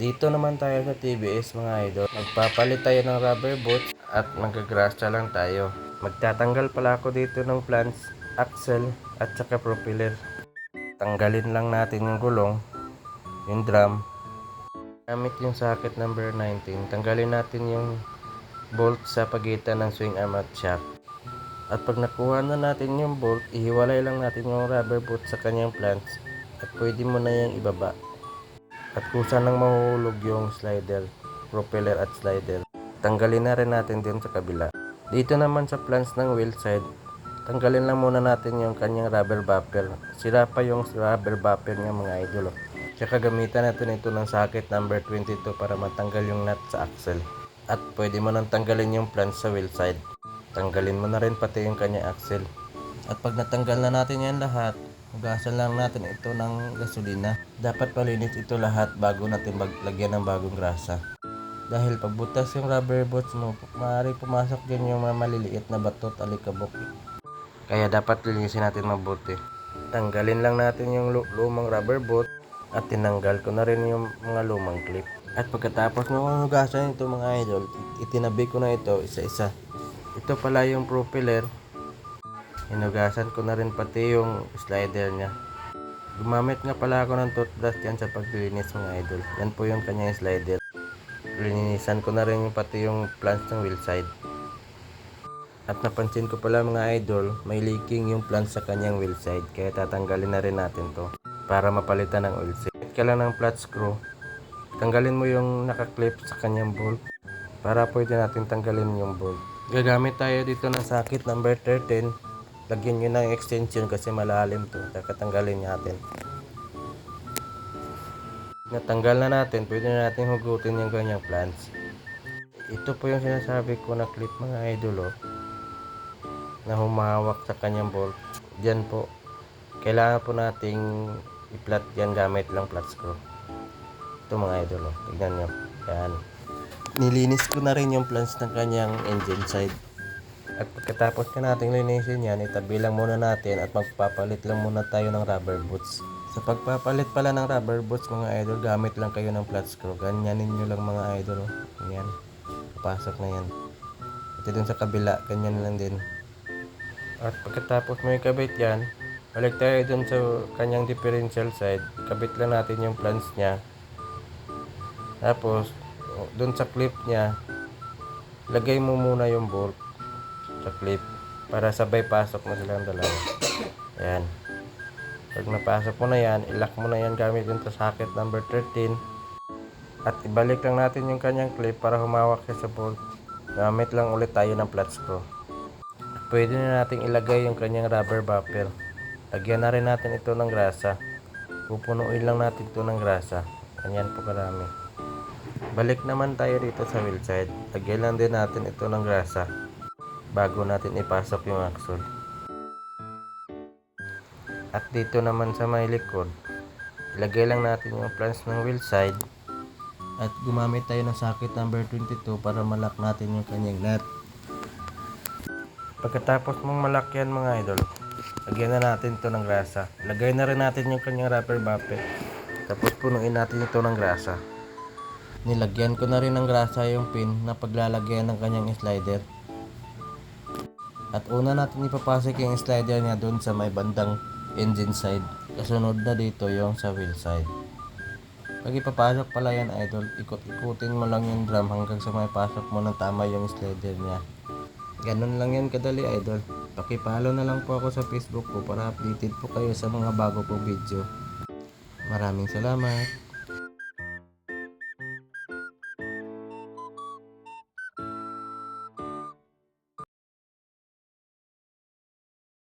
dito naman tayo sa TBS mga idol. Magpapalit tayo ng rubber boots at magagrasya lang tayo. Magtatanggal pala ako dito ng flange, axle at saka propeller. Tanggalin lang natin yung gulong, yung drum. Gamit yung socket number 19, tanggalin natin yung bolt sa pagitan ng swing arm at shock. At pag nakuha na natin yung bolt, ihiwalay lang natin yung rubber boot sa kanyang flange at pwede mo na yung ibaba. At kusa nang mahuhulog yung slider, propeller at slider, tanggalin na rin natin din sa kabila. Dito naman sa flange ng wheel side, tanggalin lang muna natin yung kanyang rubber bumper. Sira pa yung rubber bumper niya mga idol. Tsaka gamitan natin ito ng socket number 22 para matanggal yung nut sa axle. At pwede mo nang tanggalin yung flange sa wheel side. Tanggalin mo na rin pati yung kanyang axle. At pag natanggal na natin yan lahat, hugasan lang natin ito ng gasolina. Dapat palinis ito lahat bago natin maglagyan ng bagong grasa. Dahil pag butas yung rubber boots mo, maaari pumasok din yung mga maliliit na bato at alikabok. Kaya dapat linisin natin mabuti. Tanggalin lang natin yung lu- lumang rubber boot at tinanggal ko na rin yung mga lumang clip. At pagkatapos ng hugasan ito mga idol, itinabi ko na ito isa-isa. Ito pala yung propeller. Hinugasan ko na rin pati yung slider niya. Gumamit nga pala ako ng toothbrush yan sa paglilinis mga idol. Yan po yung kanyang slider. Linisan ko na rin pati yung plants ng wheel side. At napansin ko pala mga idol, may leaking yung plants sa kanyang wheel side. Kaya tatanggalin na rin natin to para mapalitan ng oil seal. Ka lang ng flat screw. Tanggalin mo yung nakaklip sa kanyang bolt para pwede natin tanggalin yung bolt. Gagamit tayo dito ng socket number 13. Lagyan nyo ng extension kasi malalim to. Kakatanggalin natin. Natanggal na natin, pwede na natin hugutin yung ganyang plants. Ito po yung sinasabi ko na clip mga idol oh, na humahawak sa kanyang bolt. Diyan po. Kailangan po nating i-flat yan gamit lang flat screw. Ito mga idol oh, tignan nyo. Yan. Nilinis ko na rin yung plants ng kanyang engine side. At pagkatapos ka nating linisin yan, itabi lang muna natin at magpapalit lang muna tayo ng rubber boots. Sa pagpapalit pala ng rubber boots mga idol, gamit lang kayo ng flat screw. Ganyanin nyo lang mga idol. oh. Yan. Papasok na yan. Ito dun sa kabila, ganyan lang din. At pagkatapos mo ikabit yan, balik tayo dun sa kanyang differential side. Kabit lang natin yung plans niya. Tapos, dun sa clip niya, lagay mo muna yung bolt sa clip para sabay pasok na silang dalawa. Ayan. Pag napasok mo na yan, ilock mo na yan gamit yung socket number 13. At ibalik lang natin yung kanyang clip para humawak siya sa bolt. Gamit lang ulit tayo ng flat screw. Pwede na nating ilagay yung kanyang rubber bumper. Lagyan na rin natin ito ng grasa. Pupunuin lang natin ito ng grasa. Ganyan po karami. Balik naman tayo dito sa wheel side. Lagyan lang din natin ito ng grasa bago natin ipasok yung axle. At dito naman sa may likod, ilagay lang natin yung plans ng wheel side at gumamit tayo ng socket number 22 para malak natin yung kanyang nut. Pagkatapos mong malak yan mga idol, lagyan na natin ito ng grasa. Lagay na rin natin yung kanyang rubber bumper. Tapos punuin natin ito ng grasa. Nilagyan ko na rin ng grasa yung pin na paglalagyan ng kanyang slider. At una natin ipapasok yung slider niya doon sa may bandang engine side. Kasunod na dito yung sa wheel side. Pag ipapasok pala yan idol, ikot-ikutin mo lang yung drum hanggang sa may pasok mo ng tama yung slider niya. Ganun lang yan kadali idol. Pakipalo na lang po ako sa Facebook ko para updated po kayo sa mga bago pong video. Maraming salamat.